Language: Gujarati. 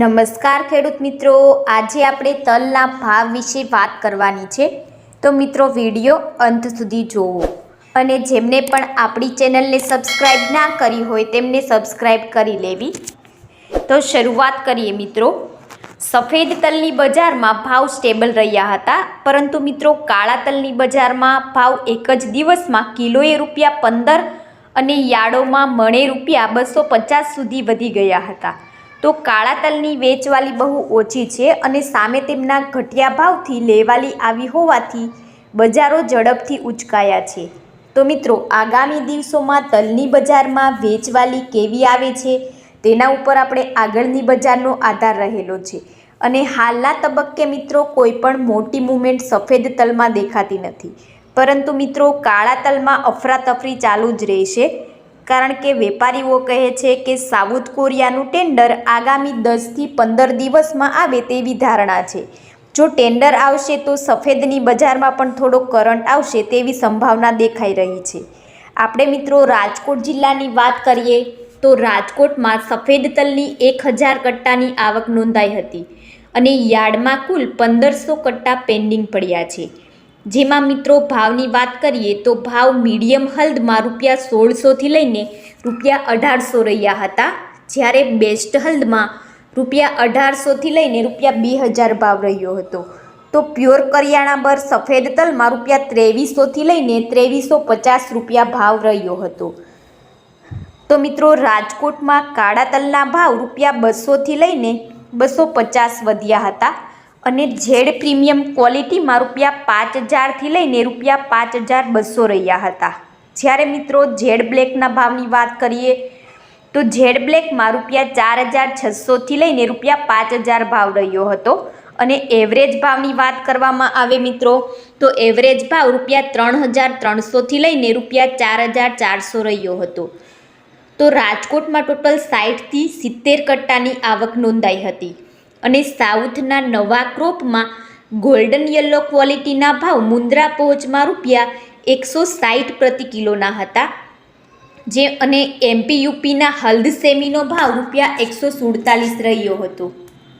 નમસ્કાર ખેડૂત મિત્રો. આજે આપણે તલના ભાવ વિશે વાત કરવાની છે. તો મિત્રો, વીડિયો અંત સુધી જોવો. અને જેમને પણ આપણી ચેનલને સબસ્ક્રાઈબ ના કરી હોય, તેમને સબસ્ક્રાઈબ કરી લેવી. તો શરૂઆત કરીએ મિત્રો. સફેદ તલની બજારમાં ભાવ સ્ટેબલ રહ્યા હતા. પરંતુ મિત્રો, કાળા તલની બજારમાં ભાવ એક જ દિવસમાં કિલોએ રૂપિયા પંદર અને યાર્ડોમાં મણે રૂપિયા બસો પચાસ સુધી વધી ગયા હતા. તો કાળા તલની વેચવાલી બહુ ઓછી છે અને સામે તેમના ઘટિયા ભાવથી લેવાલી આવી હોવાથી બજારો ઝડપથી ઉચકાયા છે. તો મિત્રો, આગામી દિવસોમાં તલની બજારમાં વેચવાલી કેવી આવે છે? તેના ઉપર આપણે આગળની બજારનો આધાર રહેલો છે. અને હાલના તબક્કે મિત્રો કોઈ પણ મોટી મૂવમેન્ટ સફેદ તલમાં દેખાતી નથી. પરંતુ મિત્રો, કાળા તલમાં અફરાતફરી ચાલુ જ રહેશે. કારણ કે વેપારીઓ કહે છે કે સાઉથ કોરિયાનું ટેન્ડર આગામી દસથી પંદર દિવસમાં આવે તેવી ધારણા છે. જો ટેન્ડર આવશે તો સફેદની બજારમાં પણ થોડો કરંટ આવશે તેવી સંભાવના દેખાઈ રહી છે. આપણે મિત્રો રાજકોટ જિલ્લાની વાત કરીએ તો રાજકોટમાં સફેદ તલની એક હજાર કટ્ટાની આવક નોંધાઈ હતી અને યાર્ડમાં કુલ પંદરસો કટ્ટા પેન્ડિંગ પડ્યા છે. જેમાં મિત્રો ભાવની વાત કરીએ તો ભાવ મીડિયમ હલ્દમાં રૂપિયા સોળસોથી લઈને રૂપિયા અઢારસો રહ્યા હતા. જ્યારે બેસ્ટ હલ્દમાં રૂપિયા અઢારસોથી લઈને રૂપિયા બે હજાર ભાવ રહ્યો હતો. તો પ્યોર કરિયાણા બર સફેદ તલમાં રૂપિયા ત્રેવીસોથી લઈને ત્રેવીસો પચાસ રૂપિયા ભાવ રહ્યો હતો. તો મિત્રો રાજકોટમાં કાળા તલના ભાવ રૂપિયા બસોથી લઈને બસો પચાસ વધ્યા હતા. અને ઝેડ પ્રીમિયમ ક્વોલિટીમાં રૂપિયા પાંચ હજારથી લઈને રૂપિયા પાંચ હજાર બસો રહ્યા હતા. જ્યારે મિત્રો ઝેડ બ્લેકના ભાવની વાત કરીએ, તો ઝેડ બ્લેકમાં રૂપિયા ચાર હજાર છસોથી લઈને રૂપિયા પાંચ હજાર ભાવ રહ્યો હતો. અને એવરેજ ભાવની વાત કરવામાં આવે મિત્રો, તો એવરેજ ભાવ રૂપિયા ત્રણ હજાર ત્રણસોથી લઈને રૂપિયા ચાર હજાર ચારસો રહ્યો હતો. તો રાજકોટમાં ટોટલ સાઠથી સિત્તેર કટ્ટાની આવક નોંધાઈ હતી. અને સાઉથના નવા ક્રોપમાં ગોલ્ડન યલો ક્વોલિટીના ભાવ મુન્દ્રા પહોંચમાં રૂપિયા એકસો સાઠ પ્રતિ કિલોના હતા, જે અને એમપી યુપીના હલ્દ સેમીનો ભાવ રૂપિયા એકસો સુડતાલીસ રહ્યો હતો.